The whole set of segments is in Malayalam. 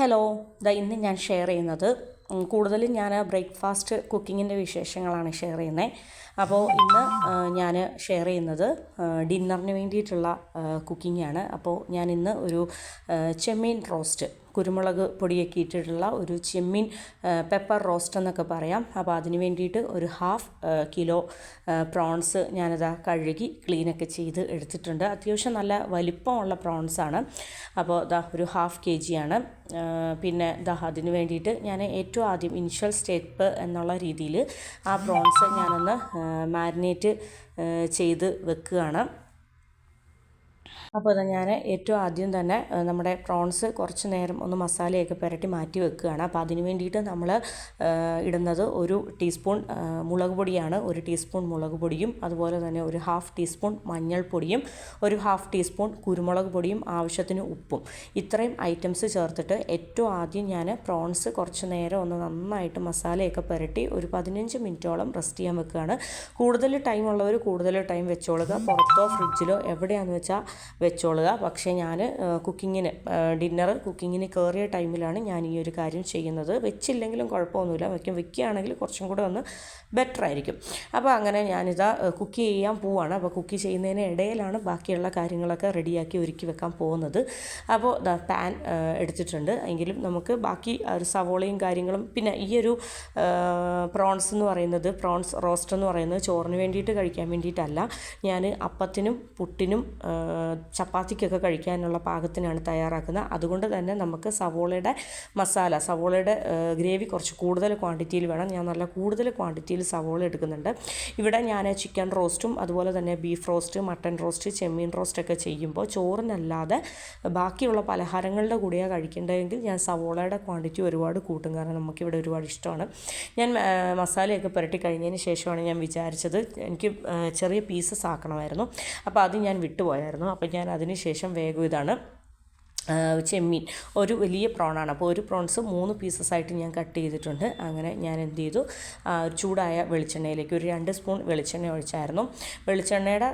ഹലോ ദാ ഇന്ന് ഞാൻ ഷെയർ ചെയ്യുന്നത്. കൂടുതലും ഞാൻ ബ്രേക്ക്ഫാസ്റ്റ് കുക്കിങ്ങിന്റെ വിശേഷങ്ങളാണ് ഷെയർ ചെയ്യുന്നത് അപ്പോൾ ഇന്ന് ഞാൻ ഷെയർ ചെയ്യുന്നത് ഡിന്നറിന് വേണ്ടിയിട്ടുള്ള കുക്കിംഗ് ആണ് അപ്പോൾ ഞാൻ ഇന്ന് ഒരു ചെമ്മീൻ റോസ്റ്റ് കുരുമുളക് പൊടിയൊക്കെ ഇട്ടിട്ടുള്ള ഒരു ചെമ്മീൻ പെപ്പർ റോസ്റ്റ് എന്നൊക്കെ പറയാം. അപ്പോൾ അതിന് വേണ്ടിയിട്ട് ഒരു ഹാഫ് കിലോ പ്രോൺസ് ഞാനതാ കഴുകി ക്ലീനൊക്കെ ചെയ്ത് എടുത്തിട്ടുണ്ട്. അത്യാവശ്യം നല്ല വലിപ്പമുള്ള ആണ്. അപ്പോൾ ദാ ഒരു ഹാഫ് കെ ജിയാണ് പിന്നെ ദാ അതിന് വേണ്ടിയിട്ട് ഞാൻ ഏറ്റവും ആദ്യം ഇനിഷ്യൽ സ്റ്റെപ്പ് എന്നുള്ള രീതിയിൽ ആ പ്രോൺസ് ഞാനൊന്ന് മാരിനേറ്റ് ചെയ്ത് വെക്കുകയാണ്. അപ്പോൾ അത് ഞാൻ ഏറ്റവും ആദ്യം തന്നെ നമ്മുടെ പ്രോൺസ് കുറച്ച് നേരം ഒന്ന് മസാലയൊക്കെ പുരട്ടി മാറ്റി വെക്കുകയാണ്. അപ്പോൾ അതിന് വേണ്ടിയിട്ട് നമ്മൾ ഇടുന്നത് ഒരു ടീസ്പൂൺ മുളക് പൊടിയാണ്. ഒരു ടീസ്പൂൺ മുളക് പൊടിയും അതുപോലെ തന്നെ ഒരു ഹാഫ് ടീസ്പൂൺ മഞ്ഞൾപ്പൊടിയും ഒരു ഹാഫ് ടീസ്പൂൺ കുരുമുളക് പൊടിയും ആവശ്യത്തിന് ഉപ്പും. ഇത്രയും ഐറ്റംസ് ചേർത്തിട്ട് ഏറ്റവും ആദ്യം ഞാൻ പ്രോൺസ് കുറച്ച് നേരം ഒന്ന് നന്നായിട്ട് മസാലയൊക്കെ പുരട്ടി ഒരു പതിനഞ്ച് മിനിറ്റോളം റെസ്റ്റ് ചെയ്യാൻ വെക്കുകയാണ്. കൂടുതൽ ടൈം ഉള്ളവർ കൂടുതൽ ടൈം വെച്ചോളുക. പുറത്തോ ഫ്രിഡ്ജിലോ എവിടെയാണെന്ന് വെച്ചാൽ വെച്ചോളുക. പക്ഷേ ഞാൻ കുക്കിങ്ങിന് ഡിന്നർ കുക്കിങ്ങിന് കയറിയ ടൈമിലാണ് ഞാൻ ഈ ഒരു കാര്യം ചെയ്യുന്നത്. വെച്ചില്ലെങ്കിലും കുഴപ്പമൊന്നുമില്ല. വയ്ക്കും. വെക്കുകയാണെങ്കിൽ കുറച്ചും കൂടെ ഒന്ന് ബെറ്റർ ആയിരിക്കും. അപ്പോൾ അങ്ങനെ ഞാനിതാ കുക്ക് ചെയ്യാൻ പോവാണ്. അപ്പോൾ കുക്ക് ചെയ്യുന്നതിന് ഇടയിലാണ് ബാക്കിയുള്ള കാര്യങ്ങളൊക്കെ റെഡിയാക്കി ഒരുക്കി വെക്കാൻ പോകുന്നത്. അപ്പോൾ പാൻ എടുത്തിട്ടുണ്ട്. എങ്കിലും നമുക്ക് ബാക്കി ഒരു സവോളയും കാര്യങ്ങളും പിന്നെ ഈ ഒരു പ്രോൺസ് എന്ന് പറയുന്നത് പ്രോൺസ് റോസ്റ്റ് എന്ന് പറയുന്നത് ചോറിന് വേണ്ടിയിട്ട് കഴിക്കാൻ വേണ്ടിയിട്ടല്ല. ഞാൻ അപ്പത്തിനും പുട്ടിനും ചപ്പാത്തിക്കൊക്കെ കഴിക്കാനുള്ള പാകത്തിനാണ് തയ്യാറാക്കുന്നത്. അതുകൊണ്ട് തന്നെ നമുക്ക് സവോളയുടെ മസാല സവോളയുടെ ഗ്രേവി കുറച്ച് കൂടുതൽ ക്വാണ്ടിറ്റിയിൽ വേണം. ഞാൻ നല്ല കൂടുതൽ ക്വാണ്ടിറ്റിയിൽ സവോള എടുക്കുന്നുണ്ട്. ഇവിടെ ഞാൻ ചിക്കൻ റോസ്റ്റും അതുപോലെ തന്നെ ബീഫ് റോസ്റ്റ് മട്ടൻ റോസ്റ്റ് ചെമ്മീൻ റോസ്റ്റ് ഒക്കെ ചെയ്യുമ്പോൾ ചോറിനല്ലാതെ ബാക്കിയുള്ള പലഹാരങ്ങളുടെ കൂടെയാണ് കഴിക്കേണ്ടതെങ്കിൽ ഞാൻ സവോളയുടെ ക്വാണ്ടിറ്റി ഒരുപാട് കൂട്ടും. കാരണം നമുക്കിവിടെ ഒരുപാട് ഇഷ്ടമാണ്. ഞാൻ മസാലയൊക്കെ പുരട്ടി കഴിഞ്ഞതിന് ശേഷമാണ് ഞാൻ വിചാരിച്ചത് എനിക്ക് ചെറിയ പീസസ് ആക്കണമായിരുന്നു. അപ്പോൾ അത് ഞാൻ വിട്ടുപോയായിരുന്നു. അപ്പോൾ ഞാൻ അതിന് ശേഷം വേഗം ഇതാണ് ചെമ്മീൻ. ഒരു വലിയ പ്രോണാണ്. അപ്പോൾ ഒരു പ്രോൺസ് മൂന്ന് പീസസ് ആയിട്ട് ഞാൻ കട്ട് ചെയ്തിട്ടുണ്ട്. അങ്ങനെ ഞാൻ എന്ത് ചെയ്തു? ചൂടായ വെളിച്ചെണ്ണയിലേക്ക് ഒരു രണ്ട് സ്പൂൺ വെളിച്ചെണ്ണ ഒഴിച്ചായിരുന്നു. വെളിച്ചെണ്ണയുടെ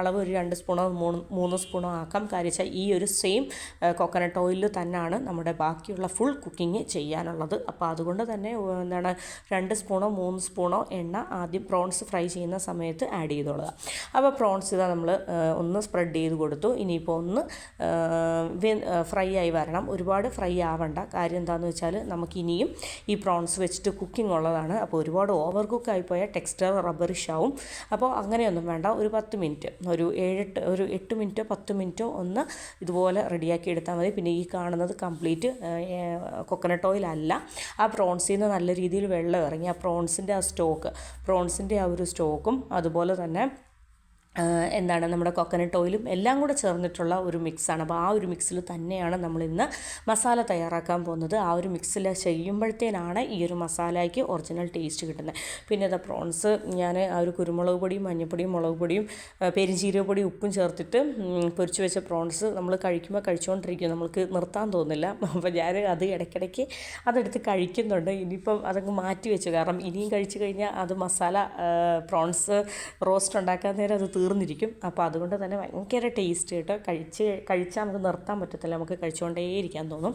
അളവ് ഒരു രണ്ട് സ്പൂണോ മൂന്ന് മൂന്ന് സ്പൂണോ ആക്കാം. കാര്യം വെച്ചാൽ ഈ ഒരു സെയിം കോക്കനട്ട് ഓയിലിൽ തന്നെയാണ് നമ്മുടെ ബാക്കിയുള്ള ഫുൾ കുക്കിംഗ് ചെയ്യാനുള്ളത്. അപ്പോൾ അതുകൊണ്ട് തന്നെ എന്താണ് രണ്ട് സ്പൂണോ മൂന്ന് സ്പൂണോ എണ്ണ ആദ്യം പ്രോൺസ് ഫ്രൈ ചെയ്യുന്ന സമയത്ത് ആഡ് ചെയ്തോളുക. അപ്പോൾ പ്രോൺസ് ഇതാ നമ്മൾ ഒന്ന് സ്പ്രെഡ് ചെയ്ത് കൊടുത്തു. ഇനിയിപ്പോൾ ഒന്ന് ഫ്രൈ ആയി വരണം. ഒരുപാട് ഫ്രൈ ആവണ്ട. കാര്യം എന്താണെന്ന് വെച്ചാൽ നമുക്കിനിയും ഈ പ്രോൺസ് വെച്ചിട്ട് കുക്കിംഗ് ഉള്ളതാണ്. അപ്പോൾ ഒരുപാട് ഓവർ കുക്ക് ആയിപ്പോയാൽ ടെക്സ്റ്റർ റബ്ബറിഷ് ആവും. അപ്പോൾ അങ്ങനെയൊന്നും വേണ്ട. ഒരു പത്ത് മിനിറ്റ് ഒരു ഏഴെട്ട് ഒരു എട്ട് മിനിറ്റോ പത്ത് മിനിറ്റോ ഒന്ന് ഇതുപോലെ റെഡിയാക്കി എടുത്താൽ മതി. പിന്നെ ഈ കാണുന്നത് കംപ്ലീറ്റ് കൊക്കനട്ട് ഓയിലല്ല ആ പ്രോൺസിൽ നിന്ന് നല്ല രീതിയിൽ വെള്ളം ഇറങ്ങി. ആ പ്രോൺസിന്റെ ആ സ്റ്റോക്ക് പ്രോൺസിന്റെ ആ ഒരു സ്റ്റോക്കും അതുപോലെ തന്നെ എന്താണ് നമ്മുടെ കൊക്കനട്ട് ഓയിലും എല്ലാം കൂടെ ചേർന്നിട്ടുള്ള ഒരു മിക്സാണ് അപ്പോൾ ആ ഒരു മിക്സിൽ തന്നെയാണ് നമ്മൾ ഇന്ന് മസാല തയ്യാറാക്കാൻ പോകുന്നത്. ആ ഒരു മിക്സിൽ ചെയ്യുമ്പോഴത്തേനാണ് ഈ ഒരു മസാലയ്ക്ക് ഒറിജിനൽ ടേസ്റ്റ് കിട്ടുന്നത്. പിന്നെ അത് പ്രോൺസ് ഞാൻ ആ ഒരു കുരുമുളക് പൊടിയും മഞ്ഞൾപ്പൊടിയും മുളക് പൊടിയും പെരിഞ്ചീരക പൊടിയും ഉപ്പും ചേർത്തിട്ട് പൊരിച്ചു വെച്ച പ്രോൺസ് നമ്മൾ കഴിക്കുമ്പോൾ കഴിച്ചുകൊണ്ടിരിക്കും നമ്മൾക്ക് നിർത്താൻ തോന്നില്ല അപ്പോൾ ഞാൻ അത് ഇടയ്ക്കിടയ്ക്ക് അതെടുത്ത് കഴിക്കുന്നുണ്ട്. ഇനിയിപ്പം അതങ്ങ് മാറ്റി വെച്ചു. കാരണം ഇനിയും കഴിച്ചു കഴിഞ്ഞാൽ അത് മസാല പ്രോൺസ് റോസ്റ്റ് ഉണ്ടാക്കാൻ നേരം അത് തീർന്നിരിക്കും. അപ്പോൾ അതുകൊണ്ട് തന്നെ ഭയങ്കര ടേസ്റ്റ് കേട്ടോ. കഴിച്ച് കഴിച്ചാൽ നമുക്ക് നിർത്താൻ പറ്റത്തില്ല. നമുക്ക് കഴിച്ചുകൊണ്ടേയിരിക്കാൻ തോന്നും.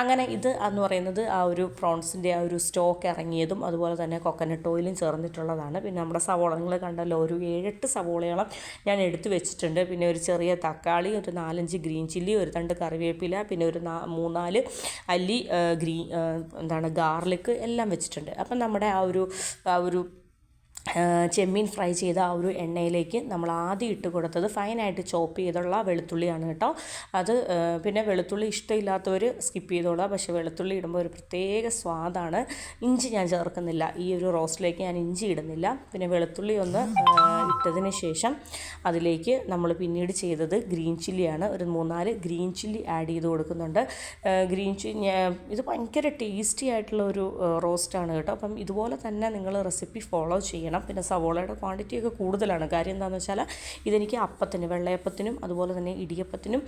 അങ്ങനെ ഇത് എന്ന് പറയുന്നത് ആ ഒരു പ്രോൺസിന്റെ ആ ഒരു സ്റ്റോക്ക് ഇറങ്ങിയതും അതുപോലെ തന്നെ കൊക്കനട്ട് ഓയിലും ചേർന്നിട്ടുള്ളതാണ്. പിന്നെ നമ്മുടെ സവോള നിങ്ങൾ കണ്ടല്ലോ ഒരു ഏഴെട്ട് സവോളയോളം ഞാൻ എടുത്തു വെച്ചിട്ടുണ്ട്. പിന്നെ ഒരു ചെറിയ തക്കാളി ഒരു നാലഞ്ച് ഗ്രീൻ ചില്ലി ഒരു തണ്ട് കറിവേപ്പില പിന്നെ ഒരു നാ മൂന്നാൽ അല്ലി ഗ്രീൻ എന്താണ് ഗാർലിക് എല്ലാം വെച്ചിട്ടുണ്ട്. അപ്പം നമ്മുടെ ആ ഒരു ആ ഒരു ചെമ്മീൻ ഫ്രൈ ചെയ്ത ആ ഒരു എണ്ണയിലേക്ക് നമ്മൾ ആദ്യം ഇട്ട് കൊടുത്തത് ഫൈനായിട്ട് ചോപ്പ് ചെയ്തുള്ള വെളുത്തുള്ളിയാണ് കേട്ടോ. അത് പിന്നെ വെളുത്തുള്ളി ഇഷ്ടമില്ലാത്തവർ സ്കിപ്പ് ചെയ്തോളാം പക്ഷേ വെളുത്തുള്ളി ഇടുമ്പോൾ ഒരു പ്രത്യേക സ്വാദാണ്. ഇഞ്ചി ഞാൻ ചേർക്കുന്നില്ല. ഈ ഒരു റോസ്റ്റിലേക്ക് ഞാൻ ഇഞ്ചി ഇടുന്നില്ല. പിന്നെ വെളുത്തുള്ളി ഒന്ന് ഇട്ടതിന് ശേഷം അതിലേക്ക് നമ്മൾ പിന്നീട് ചെയ്തത് ഗ്രീൻ ചില്ലിയാണ്. ഒരു മൂന്നാൽ ഗ്രീൻ ചില്ലി ആഡ് ചെയ്ത് കൊടുക്കുന്നുണ്ട്. ഗ്രീൻ ചില്ലി ഇത് ഭയങ്കര ടേസ്റ്റി ആയിട്ടുള്ള ഒരു റോസ്റ്റാണ് കേട്ടോ. അപ്പം ഇതുപോലെ തന്നെ നിങ്ങൾ റെസിപ്പി ഫോളോ ചെയ്യണം. ചെയ്യണം പിന്നെ സവോളയുടെ ക്വാണ്ടിറ്റി ഒക്കെ കൂടുതലാണ്. കാര്യം എന്താണെന്ന് വെച്ചാൽ ഇതെനിക്ക് അപ്പത്തിന് വെള്ളയപ്പത്തിനും അതുപോലെ തന്നെ ഇടിയപ്പത്തിനും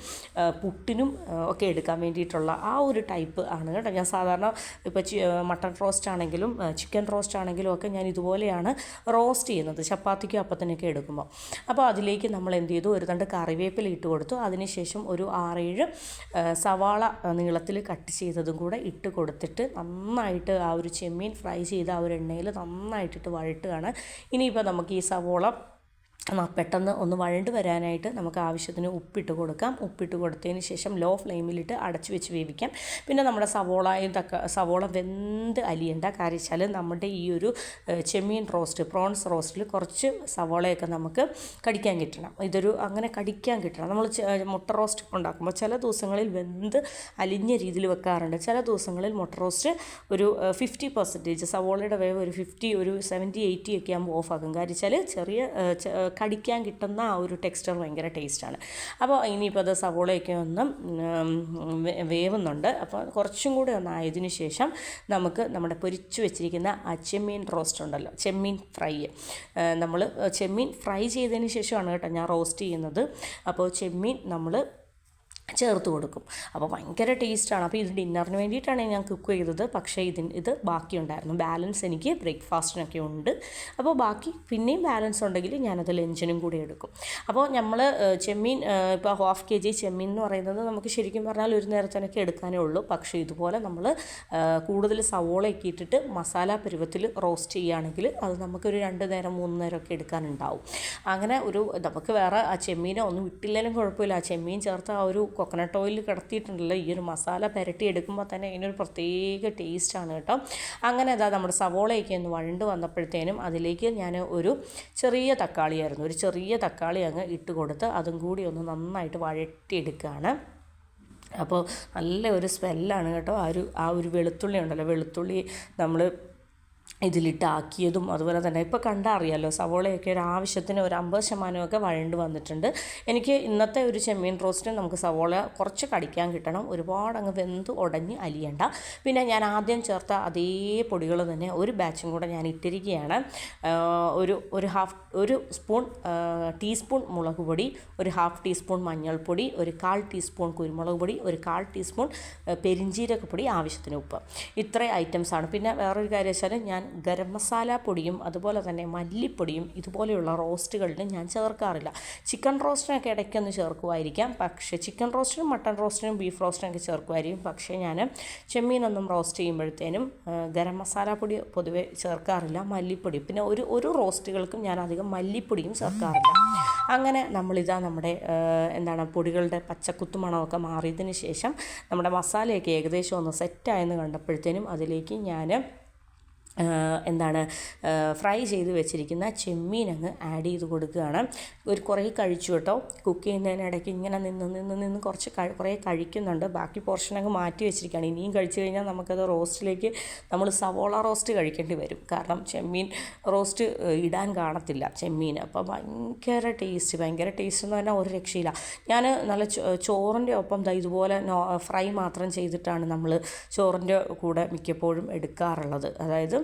പുട്ടിനും ഒക്കെ എടുക്കാൻ വേണ്ടിയിട്ടുള്ള ആ ഒരു ടൈപ്പ് ആണ് കേട്ടോ. ഞാൻ സാധാരണ ഇപ്പോൾ മട്ടൺ റോസ്റ്റ് ആണെങ്കിലും ചിക്കൻ റോസ്റ്റ് ആണെങ്കിലും ഒക്കെ ഞാൻ ഇതുപോലെയാണ് റോസ്റ്റ് ചെയ്യുന്നത്. ചപ്പാത്തിക്കും അപ്പത്തിനൊക്കെ എടുക്കുമ്പോൾ. അപ്പോൾ അതിലേക്ക് നമ്മൾ എന്ത് ചെയ്തു? ഒരു തണ്ട് കറിവേപ്പില ഇട്ട് കൊടുത്തു. അതിനുശേഷം ഒരു ആറേഴ് സവാള നീളത്തിൽ കട്ട് ചെയ്തതും കൂടെ ഇട്ട് കൊടുത്തിട്ട് നന്നായിട്ട് ആ ഒരു ചെമ്മീൻ ഫ്രൈ ചെയ്ത ആ ഒരു എണ്ണയിൽ നന്നായിട്ടിട്ട് വഴട്ടുകയാണ്. ഇനിയിപ്പോൾ നമുക്ക് ഈ സവോള പെട്ടെന്ന് ഒന്ന് വഴണ്ട് വരാനായിട്ട് നമുക്ക് ആവശ്യത്തിന് ഉപ്പിട്ട് കൊടുക്കാം. ഉപ്പിട്ട് കൊടുത്തതിന് ശേഷം ലോ ഫ്ലെയിമിലിട്ട് അടച്ചു വെച്ച് വേവിക്കാം. പിന്നെ നമ്മുടെ സവോളയും തക്ക സവോള വെന്ത് അലിയേണ്ട. കാര്യം വെച്ചാൽ നമ്മുടെ ഈ ഒരു ചെമ്മീൻ റോസ്റ്റ് പ്രോൺസ് റോസ്റ്റിൽ കുറച്ച് സവോളയൊക്കെ നമുക്ക് കടിക്കാൻ കിട്ടണം. ഇതൊരു അങ്ങനെ കടിക്കാൻ കിട്ടണം. നമ്മൾ മുട്ട റോസ്റ്റ് ഉണ്ടാക്കുമ്പോൾ ചില ദിവസങ്ങളിൽ വെന്ത് അലിഞ്ഞ രീതിയിൽ വെക്കാറുണ്ട്. ചില ദിവസങ്ങളിൽ മുട്ട റോസ്റ്റ് ഒരു ഫിഫ്റ്റി പെർസെന്റേജ് സവോളയുടെ വേവ് ഒരു ഫിഫ്റ്റി ഒരു സെവന്റി എയ്റ്റി ഒക്കെ ആകുമ്പോൾ ഓഫാക്കും കാര്യം വെച്ചാൽ ചെറിയ കടിക്കാൻ കിട്ടുന്ന ആ ഒരു ടെക്സ്ചർ ഭയങ്കര ടേസ്റ്റാണ് അപ്പോൾ ഇനിയിപ്പോൾ അത് സവോളയൊക്കെ ഒന്ന് വേവുന്നുണ്ട്. അപ്പോൾ കുറച്ചും കൂടി ഒന്ന് ആയതിനു ശേഷം നമുക്ക് നമ്മുടെ പൊരിച്ചു വെച്ചിരിക്കുന്ന ആ ചെമ്മീൻ റോസ്റ്റ് ഉണ്ടല്ലോ ചെമ്മീൻ ഫ്രൈ. നമ്മൾ ചെമ്മീൻ ഫ്രൈ ചെയ്തതിന് ശേഷമാണ് കേട്ടോ ഞാൻ റോസ്റ്റ് ചെയ്യുന്നത്. അപ്പോൾ ചെമ്മീൻ നമ്മൾ ചേർത്ത് കൊടുക്കും. അപ്പോൾ ഭയങ്കര ടേസ്റ്റാണ് അപ്പോൾ ഇത് ഡിന്നറിന് വേണ്ടിയിട്ടാണ് ഞാൻ കുക്ക് ചെയ്തത്. പക്ഷേ ഇതിന് ഇത് ബാക്കിയുണ്ടായിരുന്നു. ബാലൻസ് എനിക്ക് ബ്രേക്ക്ഫാസ്റ്റിനൊക്കെ ഉണ്ട്. അപ്പോൾ ബാക്കി പിന്നെയും ബാലൻസ് ഉണ്ടെങ്കിൽ ഞാനത് ലഞ്ചിനും കൂടി എടുക്കും. അപ്പോൾ നമ്മൾ ചെമ്മീൻ ഇപ്പോൾ ഹാഫ് കെ ജി ചെമ്മീൻ എന്ന് പറയുന്നത് നമുക്ക് ശരിക്കും പറഞ്ഞാൽ ഒരു നേരത്തിനൊക്കെ എടുക്കാനേ ഉള്ളൂ. പക്ഷേ ഇതുപോലെ നമ്മൾ കൂടുതൽ സവോളയൊക്കെ ഇട്ടിട്ട് മസാല പരുവത്തിൽ റോസ്റ്റ് ചെയ്യുകയാണെങ്കിൽ അത് നമുക്കൊരു രണ്ട് നേരം മൂന്ന് നേരമൊക്കെ എടുക്കാനുണ്ടാവും. അങ്ങനെ ഒരു നമുക്ക് വേറെ ആ ചെമ്മീനോ ഒന്നും ഇട്ടില്ലെങ്കിലും കുഴപ്പമില്ല. ആ ചെമ്മീൻ ചേർത്ത് ആ ഒരു കൊക്കനട്ട് ഓയിൽ കിടത്തിയിട്ടുണ്ടല്ലോ. ഈ ഒരു മസാല പുരട്ടി എടുക്കുമ്പോൾ തന്നെ അതിനൊരു പ്രത്യേക ടേസ്റ്റാണ് കേട്ടോ. അങ്ങനെ അതാ നമ്മുടെ സവോളയൊക്കെ ഒന്ന് വഴണ്ട് വന്നപ്പോഴത്തേനും അതിലേക്ക് ഞാൻ ഒരു ചെറിയ തക്കാളിയായിരുന്നു. ഒരു ചെറിയ തക്കാളി അങ്ങ് ഇട്ട് കൊടുത്ത് അതും കൂടി ഒന്ന് നന്നായിട്ട് വഴറ്റിയെടുക്കുകയാണ്. അപ്പോൾ നല്ല ഒരു സ്മെല്ലാണ് കേട്ടോ. ആ ഒരു ആ ഒരു വെളുത്തുള്ളി ഉണ്ടല്ലോ. വെളുത്തുള്ളി നമ്മൾ ഇതിലിട്ട് ആക്കിയതും അതുപോലെ തന്നെ ഇപ്പോൾ കണ്ടാൽ അറിയാമല്ലോ സവോളയൊക്കെ ഒരു ആവശ്യത്തിന് ഒരു അമ്പത് ശതമാനമൊക്കെ വഴണ്ട് വന്നിട്ടുണ്ട്. എനിക്ക് ഇന്നത്തെ ഒരു ചെമ്മീൻ റോസ്റ്റിന് നമുക്ക് സവോള കുറച്ച് കടിക്കാൻ കിട്ടണം. ഒരുപാട് അങ്ങ് വെന്ത് ഉടഞ്ഞ് അലിയണ്ട. പിന്നെ ഞാൻ ആദ്യം ചേർത്ത അതേ പൊടികൾ തന്നെ ഒരു ബാച്ചും കൂടെ ഞാൻ ഇട്ടിരിക്കുകയാണ്. ഒരു ഒരു ഹാഫ് ഒരു സ്പൂൺ ടീസ്പൂൺ മുളക് പൊടി ഒരു ഹാഫ് ടീസ്പൂൺ മഞ്ഞൾപ്പൊടി ഒരു കാൽ ടീസ്പൂൺ കുരുമുളക് പൊടി ഒരു കാൽ ടീസ്പൂൺ പെരിഞ്ജീരകപ്പൊടി ആവശ്യത്തിന് ഉപ്പ്. ഇത്രയും ഐറ്റംസാണ്. പിന്നെ വേറൊരു കാര്യം വെച്ചാൽ ഞാൻ ഗരം മസാല പൊടിയും അതുപോലെ തന്നെ മല്ലിപ്പൊടിയും ഇതുപോലെയുള്ള റോസ്റ്റുകളിലും ഞാൻ ചേർക്കാറില്ല. ചിക്കൻ റോസ്റ്റിനൊക്കെ ഇടയ്ക്കൊന്ന് ചേർക്കുമായിരിക്കാം പക്ഷേ ചിക്കൻ റോസ്റ്റിനും മട്ടൺ റോസ്റ്റിനും ബീഫ് റോസ്റ്റിനൊക്കെ ചേർക്കുമായിരിക്കും പക്ഷേ ഞാൻ ചെമ്മീനൊന്നും റോസ്റ്റ് ചെയ്യുമ്പോഴത്തേനും ഗരം മസാല പൊടി പൊതുവെ ചേർക്കാറില്ല. മല്ലിപ്പൊടി പിന്നെ ഒരു ഒരു റോസ്റ്റുകൾക്കും ഞാൻ അധികം മല്ലിപ്പൊടിയും ചേർക്കാറില്ല. അങ്ങനെ നമ്മളിതാ നമ്മുടെ എന്താണ് പൊടികളുടെ പച്ചക്കുത്തു മണമൊക്കെ മാറിയതിന് ശേഷം നമ്മുടെ മസാലയൊക്കെ ഏകദേശം ഒന്ന് സെറ്റായെന്ന് കണ്ടപ്പോഴത്തേനും അതിലേക്ക് ഞാൻ എന്താണ് ഫ്രൈ ചെയ്ത് വെച്ചിരിക്കുന്ന ചെമ്മീൻ അങ്ങ് ആഡ് ചെയ്ത് കൊടുക്കുകയാണ്. ഒരു കുറേ കഴിച്ചു കേട്ടോ. കുക്ക് ചെയ്യുന്നതിനിടയ്ക്ക് ഇങ്ങനെ നിന്ന് നിന്ന് നിന്ന് കുറച്ച് കുറേ കഴിക്കുന്നുണ്ട്. ബാക്കി പോർഷൻ അങ്ങ് മാറ്റി വെച്ചിരിക്കുകയാണ്. ഇനിയും കഴിച്ചു കഴിഞ്ഞാൽ നമുക്കത് റോസ്റ്റിലേക്ക് നമ്മൾ സവോള റോസ്റ്റ് കഴിക്കേണ്ടി വരും. കാരണം ചെമ്മീൻ റോസ്റ്റ് ഇടാൻ കാണത്തില്ല ചെമ്മീൻ. അപ്പോൾ ഭയങ്കര ടേസ്റ്റ് ഭയങ്കര ടേസ്റ്റ് എന്ന് പറഞ്ഞാൽ ഒരു രക്ഷയില്ല. ഞാൻ നല്ല ചോറിന്റെ ഒപ്പം ഇതുപോലെ ഫ്രൈ മാത്രം ചെയ്തിട്ടാണ് നമ്മൾ ചോറിന്റെ കൂടെ മിക്കപ്പോഴും എടുക്കാറുള്ളത്. അതായത്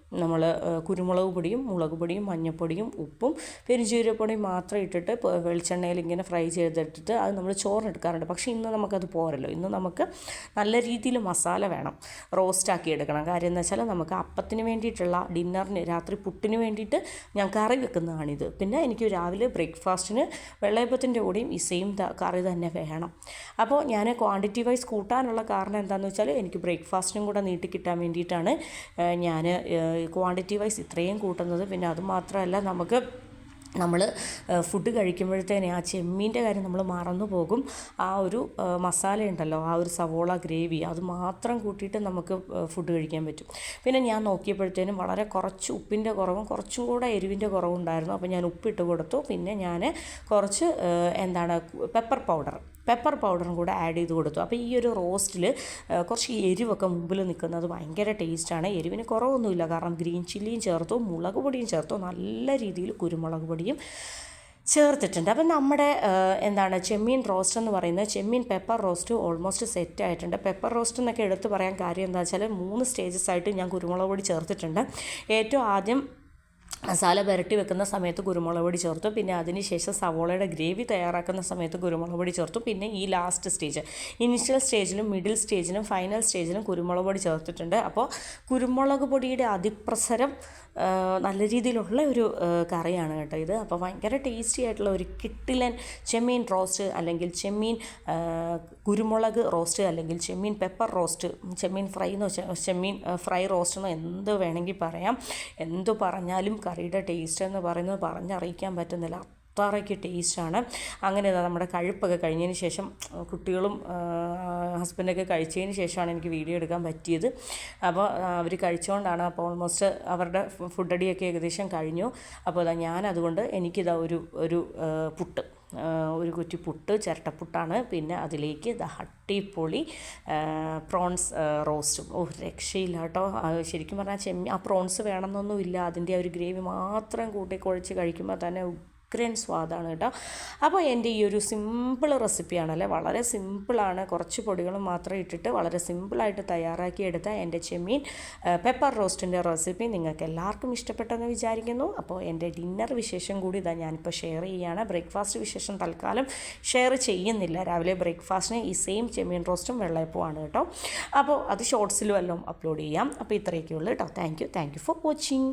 നമ്മൾ കുരുമുളക് പൊടിയും മുളക് പൊടിയും മഞ്ഞൾപ്പൊടിയും ഉപ്പും പെരുംജീരപ്പൊടിയും മാത്രം ഇട്ടിട്ട് വെളിച്ചെണ്ണയിൽ ഇങ്ങനെ ഫ്രൈ ചെയ്തെടുത്തിട്ട് അത് നമ്മൾ ചോറിനെടുക്കാറുണ്ട്. പക്ഷേ ഇന്ന് നമുക്കത് പോരല്ലോ. ഇന്ന് നമുക്ക് നല്ല രീതിയിൽ മസാല വേണം. റോസ്റ്റാക്കി എടുക്കണം. കാര്യം എന്ന് വെച്ചാൽ നമുക്ക് അപ്പത്തിന് വേണ്ടിയിട്ടുള്ള ഡിന്നറിന് രാത്രി പുട്ടിന് വേണ്ടിയിട്ട് ഞാൻ കറി വെക്കുന്നതാണിത്. പിന്നെ എനിക്ക് രാവിലെ ബ്രേക്ക്ഫാസ്റ്റിന് വെള്ളയപ്പത്തിന്റെ കൂടെയും ഈ സെയിം കറി തന്നെ വേണം. അപ്പോൾ ഞാൻ ക്വാണ്ടിറ്റി വൈസ് കൂട്ടാനുള്ള കാരണം എന്താണെന്ന് വെച്ചാൽ എനിക്ക് ബ്രേക്ക്ഫാസ്റ്റിനും കൂടെ നീട്ടി കിട്ടാൻ വേണ്ടിയിട്ടാണ് ഞാൻ ക്വാണ്ടിറ്റി വൈസ് ഇത്രയും കൂട്ടുന്നത്. പിന്നെ അതുമാത്രമല്ല നമുക്ക് നമ്മൾ ഫുഡ് കഴിക്കുമ്പോഴത്തേനെ ആ ചെമ്മീന്റെ കാര്യം നമ്മൾ മറന്നു പോകും. ആ ഒരു മസാല ഉണ്ടല്ലോ ആ ഒരു സവോള ഗ്രേവി അത് മാത്രം കൂട്ടിയിട്ട് നമുക്ക് ഫുഡ് കഴിക്കാൻ പറ്റും. പിന്നെ ഞാൻ നോക്കിയപ്പോഴത്തേനും വളരെ കുറച്ച് ഉപ്പിന്റെ കുറവും കുറച്ചും കൂടെ എരിവിന്റെ കുറവുണ്ടായിരുന്നു. അപ്പോൾ ഞാൻ ഉപ്പിട്ട് കൊടുത്തു. പിന്നെ ഞാൻ കുറച്ച് എന്താണ് പെപ്പർ പൗഡർ പെപ്പർ പൗഡറും കൂടെ ആഡ് ചെയ്ത് കൊടുത്തു. അപ്പോൾ ഈ ഒരു റോസ്റ്റിൽ കുറച്ച് എരിവൊക്കെ മുമ്പിൽ നിൽക്കുന്നത് ഭയങ്കര ടേസ്റ്റാണ് എരിവിന് കുറവൊന്നുമില്ല. കാരണം ഗ്രീൻ ചില്ലിയും ചേർത്തു മുളക് പൊടിയും ചേർത്തു നല്ല രീതിയിൽ കുരുമുളക് പൊടിയും ചേർത്തിട്ടുണ്ട്. അപ്പം നമ്മുടെ എന്താണ് ചെമ്മീൻ റോസ്റ്റ് എന്ന് പറയുന്നത് ചെമ്മീൻ പെപ്പർ റോസ്റ്റ് ഓൾമോസ്റ്റ് സെറ്റ് ആയിട്ടുണ്ട്. പെപ്പർ റോസ്റ്റ് എന്നൊക്കെ എടുത്ത് പറയാൻ കാര്യം എന്താ വെച്ചാൽ മൂന്ന് സ്റ്റേജസ് ആയിട്ട് ഞാൻ കുരുമുളക് പൊടി ചേർത്തിട്ടുണ്ട്. ഏറ്റവും ആദ്യം മസാല പുരട്ടി വെക്കുന്ന സമയത്ത് കുരുമുളക് പൊടി ചേർത്തു. പിന്നെ അതിന് ശേഷം സവോളയുടെ ഗ്രേവി തയ്യാറാക്കുന്ന സമയത്ത് കുരുമുളക് പൊടി ചേർത്തു. പിന്നെ ഈ ലാസ്റ്റ് സ്റ്റേജ് ഇനിഷ്യൽ സ്റ്റേജിലും മിഡിൽ സ്റ്റേജിലും ഫൈനൽ സ്റ്റേജിലും കുരുമുളക് പൊടി ചേർത്തിട്ടുണ്ട്. അപ്പോൾ കുരുമുളക് പൊടിയുടെ അതിപ്രസരം നല്ല രീതിയിലുള്ള ഒരു കറിയാണ് കേട്ടോ ഇത്. അപ്പോൾ ഭയങ്കര ടേസ്റ്റി ആയിട്ടുള്ള ഒരു കിട്ടിലൻ ചെമ്മീൻ റോസ്റ്റ് അല്ലെങ്കിൽ ചെമ്മീൻ കുരുമുളക് റോസ്റ്റ് അല്ലെങ്കിൽ ചെമ്മീൻ പെപ്പർ റോസ്റ്റ് ചെമ്മീൻ ഫ്രൈ എന്ന് വെച്ചാൽ ചെമ്മീൻ ഫ്രൈ റോസ്റ്റ് എന്ന് എന്ത് വേണമെങ്കിൽ പറയാം. എന്തു പറഞ്ഞാലും കറിയുടെ ടേസ്റ്റ് എന്ന് പറയുന്നത് പറഞ്ഞറിയിക്കാൻ പറ്റുന്നില്ല. അത്രയ്ക്ക് ടേസ്റ്റാണ് അങ്ങനെ നമ്മുടെ കഴുപ്പൊക്കെ കഴിഞ്ഞതിന് ശേഷം കുട്ടികളും ഹസ്ബൻഡൊക്കെ കഴിച്ചതിന് ശേഷമാണ് എനിക്ക് വീഡിയോ എടുക്കാൻ പറ്റിയത്. അപ്പോൾ അവർ കഴിച്ചുകൊണ്ടാണ് അപ്പോൾ ഓൾമോസ്റ്റ് അവരുടെ ഫുഡ് അടിയൊക്കെ ഏകദേശം കഴിഞ്ഞു. അപ്പോൾ ഞാനതുകൊണ്ട് ഞാൻ അതുകൊണ്ട് എനിക്കിതാ ഒരു ഒരു പുട്ട്. ഒരു കുറ്റി പുട്ട് ചിരട്ടപ്പുട്ടാണ്. പിന്നെ അതിലേക്ക് ദ അട്ടിപ്പൊളി പ്രോൺസ് റോസ്റ്റും. ഓ രക്ഷയില്ല കേട്ടോ. ശരിക്കും പറഞ്ഞാൽ ചെമ്മീൻ ആ പ്രോൺസ് വേണമെന്നൊന്നുമില്ല. അതിന്റെ ആ ഒരു ഗ്രേവി മാത്രം കൂട്ടി കുഴച്ച് കഴിക്കുമ്പോൾ തന്നെ ഉഗ്രൻ സ്വാദാണ് കേട്ടോ. അപ്പോൾ എന്റെ ഈ ഒരു സിമ്പിൾ റെസിപ്പിയാണല്ലേ വളരെ സിമ്പിളാണ് കുറച്ച് പൊടികൾ മാത്രം ഇട്ടിട്ട് വളരെ സിമ്പിളായിട്ട് തയ്യാറാക്കിയെടുത്ത എന്റെ ചെമ്മീൻ പെപ്പർ റോസ്റ്റിന്റെ റെസിപ്പി നിങ്ങൾക്ക് എല്ലാവർക്കും ഇഷ്ടപ്പെട്ടെന്ന് വിചാരിക്കുന്നു. അപ്പോൾ എന്റെ ഡിന്നർ വിശേഷം കൂടി ഇതാ ഞാനിപ്പോൾ ഷെയർ ചെയ്യുകയാണ് ബ്രേക്ക്ഫാസ്റ്റ് വിശേഷം തൽക്കാലം ഷെയർ ചെയ്യുന്നില്ല. രാവിലെ ബ്രേക്ക്ഫാസ്റ്റിന് ഈ സെയിം ചെമ്മീൻ റോസ്റ്റും വെള്ളയപ്പമാണ് കേട്ടോ. അപ്പോൾ അത് ഷോർട്സിലും എല്ലാം അപ്ലോഡ് ചെയ്യാം. അപ്പോൾ ഇത്രയൊക്കെ ഉള്ളൂ കേട്ടോ. Thank you thank you for watching